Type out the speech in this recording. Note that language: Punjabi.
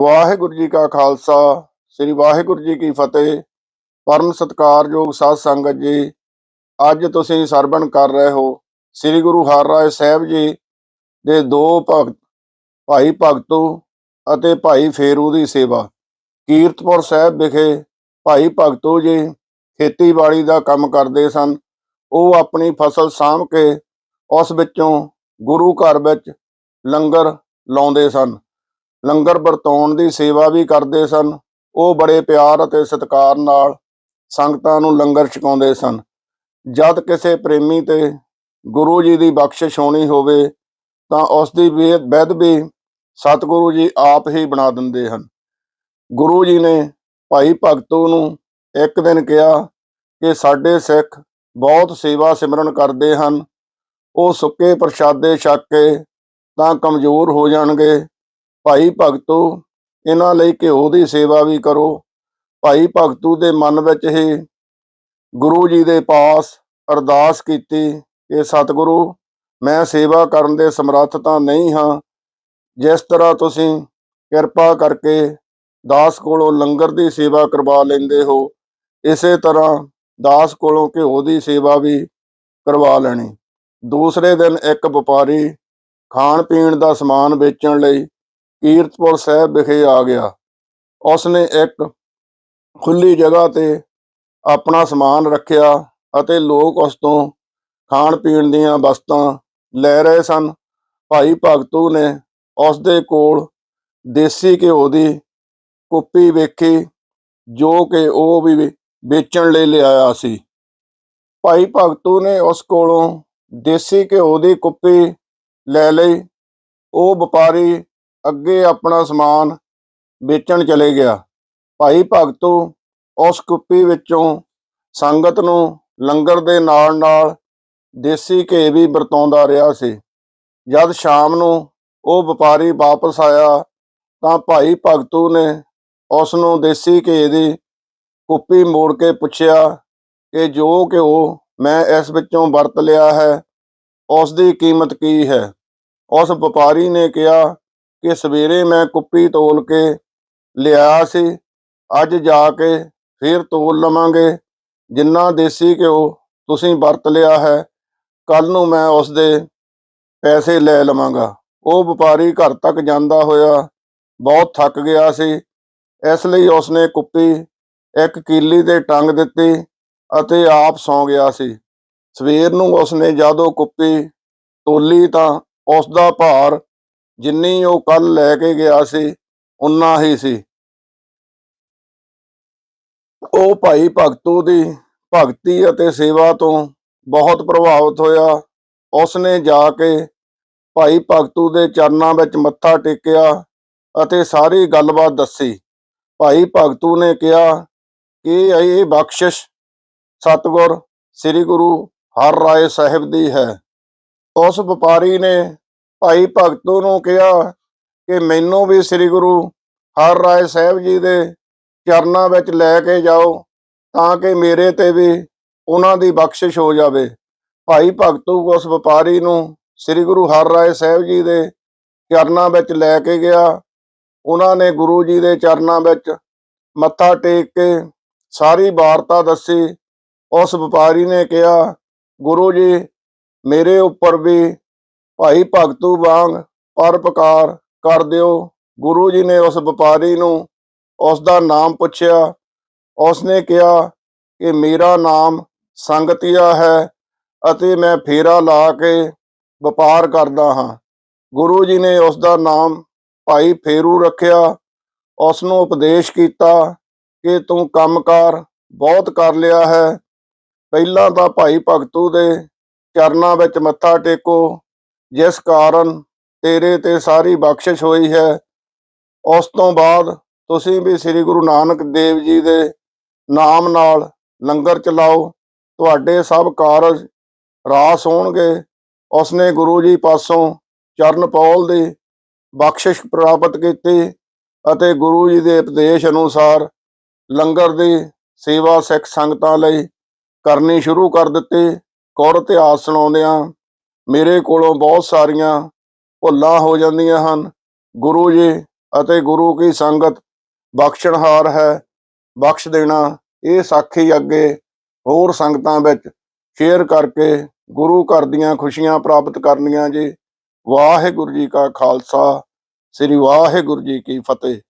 ਵਾਹਿਗੁਰੂ ਜੀ ਕਾ ਖਾਲਸਾ, ਸ੍ਰੀ ਵਾਹਿਗੁਰੂ ਜੀ ਕੀ ਫਤਿਹ। ਪਰਮ ਸਤਿਕਾਰਯੋਗ ਸਾਧ ਸੰਗਤ ਜੀ, ਅੱਜ ਤੁਸੀਂ ਸਰਵਣ ਕਰ ਰਹੇ ਹੋ ਸ੍ਰੀ ਗੁਰੂ ਹਰਿਰਾਏ ਸਾਹਿਬ ਜੀ ਦੇ ਦੋ ਭਗਤ, ਭਾਈ ਭਗਤੂ ਅਤੇ ਭਾਈ ਫੇਰੂ ਦੀ ਸੇਵਾ। ਕੀਰਤਪੁਰ ਸਾਹਿਬ ਵਿਖੇ ਭਾਈ ਭਗਤੂ ਜੀ ਖੇਤੀਬਾੜੀ ਦਾ ਕੰਮ ਕਰਦੇ ਸਨ। ਉਹ ਆਪਣੀ ਫਸਲ ਸਾਂਭ ਕੇ ਉਸ ਵਿੱਚੋਂ ਗੁਰੂ ਘਰ ਵਿੱਚ ਲੰਗਰ ਲਾਉਂਦੇ ਸਨ। ਲੰਗਰ ਵਰਤਾਉਣ ਦੀ ਸੇਵਾ ਵੀ ਕਰਦੇ ਸਨ। ਉਹ ਬੜੇ ਪਿਆਰ ਅਤੇ ਸਤਿਕਾਰ ਨਾਲ ਸੰਗਤਾਂ ਨੂੰ ਲੰਗਰ ਛਕਾਉਂਦੇ ਸਨ। ਜਦ ਕਿਸੇ ਪ੍ਰੇਮੀ ਤੇ ਗੁਰੂ ਜੀ ਦੀ ਬਖਸ਼ਿਸ਼ ਹੋਣੀ ਹੋਵੇ, ਤਾਂ ਉਸ ਦੀ ਬੈਦ ਵੀ ਸਤਿਗੁਰੂ ਜੀ ਆਪ ਹੀ ਬਣਾ ਦਿੰਦੇ ਹਨ। ਗੁਰੂ ਜੀ ਨੇ ਭਾਈ ਭਗਤੂ ਨੂੰ ਇੱਕ ਦਿਨ ਕਿਹਾ ਕਿ ਸਾਡੇ ਸਿੱਖ ਬਹੁਤ ਸੇਵਾ ਸਿਮਰਨ ਕਰਦੇ ਹਨ। ਉਹ ਸੁੱਕੇ ਪ੍ਰਸ਼ਾਦੇ ਛੱਕ ਕੇ ਤਾਂ ਕਮਜ਼ੋਰ ਹੋ ਜਾਣਗੇ। ਭਾਈ ਭਗਤੂ, ਇਹਨਾਂ ਲਈ ਘਿਓ ਦੀ ਸੇਵਾ ਵੀ ਕਰੋ। ਭਾਈ ਭਗਤੂ ਦੇ ਮਨ ਵਿੱਚ ਹੀ ਗੁਰੂ ਜੀ ਦੇ ਪਾਸ ਅਰਦਾਸ ਕੀਤੀ ਕਿ ਸਤਿਗੁਰੂ, ਮੈਂ ਸੇਵਾ ਕਰਨ ਦੇ ਸਮਰੱਥ ਤਾਂ ਨਹੀਂ ਹਾਂ। ਜਿਸ ਤਰ੍ਹਾਂ ਤੁਸੀਂ ਕਿਰਪਾ ਕਰਕੇ ਦਾਸ ਕੋਲੋਂ ਲੰਗਰ ਦੀ ਸੇਵਾ ਕਰਵਾ ਲੈਂਦੇ ਹੋ, ਇਸੇ ਤਰ੍ਹਾਂ ਦਾਸ ਕੋਲੋਂ ਘਿਓ ਦੀ ਸੇਵਾ ਵੀ ਕਰਵਾ ਲੈਣੀ। ਦੂਸਰੇ ਦਿਨ ਇੱਕ ਵਪਾਰੀ ਖਾਣ ਪੀਣ ਦਾ ਸਮਾਨ ਵੇਚਣ ਲਈ ਕੀਰਤਪੁਰ ਸਾਹਿਬ ਵਿਖੇ ਆ ਗਿਆ। ਉਸਨੇ ਇੱਕ ਖੁੱਲੀ ਜਗ੍ਹਾ ਤੇ ਆਪਣਾ ਸਮਾਨ ਰੱਖਿਆ ਅਤੇ ਲੋਕ ਉਸ ਤੋਂ ਖਾਣ ਪੀਣ ਦੀਆਂ ਵਸਤਾਂ ਲੈ ਰਹੇ ਸਨ। ਭਾਈ ਭਗਤੂ ਨੇ ਉਸ ਦੇ ਕੋਲ ਦੇਸੀ ਘਿਓ ਦੀ ਕੁੱਪੀ ਵੇਖੀ, ਜੋ ਕਿ ਉਹ ਵੀ, ਵੇਚਣ ਲਈ ਲਿਆਇਆ ਸੀ। ਭਾਈ ਭਗਤੂ ਨੇ ਉਸ ਕੋਲੋਂ ਦੇਸੀ ਘਿਓ ਦੀ ਕੁੱਪੀ ਲੈ ਲਈ। ਉਹ ਵਪਾਰੀ ਅੱਗੇ ਆਪਣਾ ਸਮਾਨ ਵੇਚਣ ਚਲੇ ਗਿਆ। ਭਾਈ ਭਗਤੂ, ਉਸ ਕੁੱਪੀ ਵਿੱਚੋਂ ਸੰਗਤ ਨੂੰ ਲੰਗਰ ਦੇ ਨਾਲ ਨਾਲ ਦੇਸੀ ਘੇ ਵੀ ਵਰਤਾਉਂਦਾ ਰਿਹਾ ਸੀ। ਜਦ ਸ਼ਾਮ ਨੂੰ ਉਹ ਵਪਾਰੀ ਵਾਪਸ ਆਇਆ ਤਾਂ ਭਾਈ ਭਗਤੂ ਨੇ ਉਸ ਨੂੰ ਦੇਸੀ ਘੇ ਦੀ ਕੁੱਪੀ ਮੋੜ ਕੇ ਪੁੱਛਿਆ ਕਿ ਜੋ ਘਿਓ ਮੈਂ ਇਸ ਵਿੱਚੋਂ ਵਰਤ ਲਿਆ ਹੈ, ਉਸ ਦੀ ਕੀਮਤ ਕੀ ਹੈ? ਉਸ ਵਪਾਰੀ ਨੇ ਕਿਹਾ ਕਿ ਸਵੇਰੇ ਮੈਂ ਕੁੱਪੀ ਤੋਲ ਕੇ ਲਿਆ ਸੀ, ਅੱਜ ਜਾ ਕੇ ਫਿਰ ਤੋਲ ਲਵਾਂਗੇ। ਜਿੰਨਾ ਦੇਸੀ ਘਿਓ ਤੁਸੀਂ ਵਰਤ ਲਿਆ ਹੈ ਕੱਲ ਨੂੰ ਮੈਂ ਉਸ ਦੇ ਪੈਸੇ ਲੈ ਲਵਾਂਗਾ। ਉਹ ਵਪਾਰੀ ਘਰ ਤੱਕ ਜਾਂਦਾ ਹੋਇਆ ਬਹੁਤ ਥੱਕ ਗਿਆ ਸੀ। ਇਸ ਲਈ ਉਸਨੇ ਕੁੱਪੀ ਇੱਕ ਕੀਲੀ ਤੇ ਟੰਗ ਦਿੱਤੀ ਅਤੇ ਆਪ ਸੌਂ ਗਿਆ ਸੀ। ਸਵੇਰ ਨੂੰ ਉਸਨੇ ਜਦੋਂ ਕੁੱਪੀ ਤੋਲੀ ਤਾਂ ਉਸ ਦਾ ਭਾਰ ਜਿੰਨੀ ਉਹ ਕੱਲ ਲੈ ਕੇ ਗਿਆ ਸੀ ਉਨਾ ਹੀ ਸੀ। ਉਹ ਭਾਈ ਭਗਤੂ ਦੀ ਭਗਤੀ ਅਤੇ ਸੇਵਾ ਤੋਂ ਬਹੁਤ ਪ੍ਰਭਾਵਿਤ ਹੋਇਆ। ਉਸਨੇ ਜਾ ਕੇ ਭਾਈ ਭਗਤੂ ਦੇ ਚਰਨਾਂ ਵਿੱਚ ਮੱਥਾ ਟੇਕਿਆ ਅਤੇ ਸਾਰੀ ਗੱਲਬਾਤ ਦੱਸੀ। ਭਾਈ ਭਗਤੂ ਨੇ ਕਿਹਾ ਕਿ ਇਹ ਬਖਸ਼ਿਸ਼ ਸਤਗੁਰ, ਸ੍ਰੀ ਗੁਰੂ ਹਰ ਰਾਏ ਸਾਹਿਬ ਦੀ ਹੈ। ਉਸ ਵਪਾਰੀ ਨੇ ਭਾਈ ਭਗਤੂ ਨੂੰ ਕਿਹਾ ਕਿ ਮੈਨੂੰ ਵੀ ਸ੍ਰੀ ਗੁਰੂ ਹਰ ਰਾਏ ਸਾਹਿਬ ਜੀ ਦੇ ਚਰਨਾਂ ਵਿੱਚ ਲੈ ਕੇ ਜਾਓ ਤਾਂ ਕਿ ਮੇਰੇ ਤੇ ਵੀ ਉਹਨਾਂ ਦੀ ਬਖਸ਼ਿਸ਼ ਹੋ ਜਾਵੇ। ਭਾਈ ਭਗਤੂ ਉਸ ਵਪਾਰੀ ਨੂੰ ਸ੍ਰੀ ਗੁਰੂ ਹਰ ਰਾਏ ਸਾਹਿਬ ਜੀ ਦੇ ਚਰਨਾਂ ਵਿੱਚ ਲੈ ਕੇ ਗਿਆ। ਉਹਨਾਂ ਨੇ ਗੁਰੂ ਜੀ ਦੇ ਚਰਨਾਂ ਵਿੱਚ ਮੱਥਾ ਟੇਕ ਕੇ ਸਾਰੀ ਵਾਰਤਾ ਦੱਸੀ। ਉਸ ਵਪਾਰੀ ਨੇ ਕਿਹਾ, ਗੁਰੂ ਜੀ, ਮੇਰੇ ਉੱਪਰ ਵੀ ਭਾਈ ਭਗਤੂ ਵਾਂਗ ਪਰਪਕਾਰ ਕਰ ਦਿਓ। ਗੁਰੂ ਜੀ ਨੇ ਉਸ ਵਪਾਰੀ ਨੂੰ ਉਸ ਦਾ ਨਾਮ ਪੁੱਛਿਆ। ਉਸ ਨੇ ਕਿਹਾ ਕਿ ਮੇਰਾ ਨਾਮ ਸੰਗਤੀਆ ਹੈ ਅਤੇ ਮੈਂ ਫੇਰਾ ਲਾ ਕੇ ਵਪਾਰ ਕਰਦਾ ਹਾਂ। ਗੁਰੂ ਜੀ ਨੇ ਉਸ ਦਾ ਨਾਮ ਭਾਈ ਫੇਰੂ ਰੱਖਿਆ। ਉਸ ਨੂੰ ਉਪਦੇਸ਼ ਕੀਤਾ ਕਿ ਤੂੰ ਕੰਮਕਾਰ ਬਹੁਤ ਕਰ ਲਿਆ ਹੈ। ਪਹਿਲਾਂ ਤਾਂ ਭਾਈ ਭਗਤੂ ਦੇ ਚਰਨਾਂ ਵਿੱਚ ਮੱਥਾ ਟੇਕੋ। ਜਿਸ ਕਾਰਨ ਤੇਰੇ ਤੇ ਸਾਰੀ ਬਖਸ਼ਿਸ਼ ਹੋਈ ਹੈ। ਉਸ ਤੋਂ ਬਾਅਦ ਤੁਸੀਂ ਵੀ ਸ੍ਰੀ ਗੁਰੂ ਨਾਨਕ ਦੇਵ ਜੀ ਦੇ ਨਾਮ ਨਾਲ ਲੰਗਰ ਚਲਾਓ। ਤੁਹਾਡੇ ਸਭ ਕਾਰਜ ਰਾਸ ਹੋਣਗੇ। ਉਸਨੇ ਗੁਰੂ ਜੀ ਪਾਸੋਂ ਚਰਨ ਪੌਲ ਦੀ ਬਖਸ਼ਿਸ਼ ਪ੍ਰਾਪਤ ਕੀਤੀ ਅਤੇ ਗੁਰੂ ਜੀ ਦੇ ਉਪਦੇਸ਼ ਅਨੁਸਾਰ ਲੰਗਰ ਦੀ ਸੇਵਾ ਸਿੱਖ ਸੰਗਤਾਂ ਲਈ ਕਰਨੀ ਸ਼ੁਰੂ ਕਰ ਦਿੱਤੀ। ਕੌਰ ਇਤਿਹਾਸ ਸੁਣਾਉਂਦਿਆਂ ਮੇਰੇ ਕੋਲੋਂ ਬਹੁਤ ਸਾਰੀਆਂ ਭੁੱਲਾਂ ਹੋ ਜਾਂਦੀਆਂ ਹਨ। ਗੁਰੂ ਜੀ ਅਤੇ ਗੁਰੂ ਕੀ ਸੰਗਤ, ਬਖਸ਼ਣਹਾਰ ਹੈ, ਬਖਸ਼ ਦੇਣਾ ਇਹ ਸਾਖੀ ਅੱਗੇ ਹੋਰ ਸੰਗਤਾਂ ਵਿੱਚ ਸ਼ੇਅਰ ਕਰਕੇ ਗੁਰੂ ਘਰ ਦੀਆਂ ਖੁਸ਼ੀਆਂ ਪ੍ਰਾਪਤ ਕਰਨੀਆਂ ਜੀ। ਵਾਹਿਗੁਰੂ ਜੀ ਕਾ ਖਾਲਸਾ, ਸ੍ਰੀ ਵਾਹਿਗੁਰੂ ਜੀ ਕੀ ਫਤਿਹ।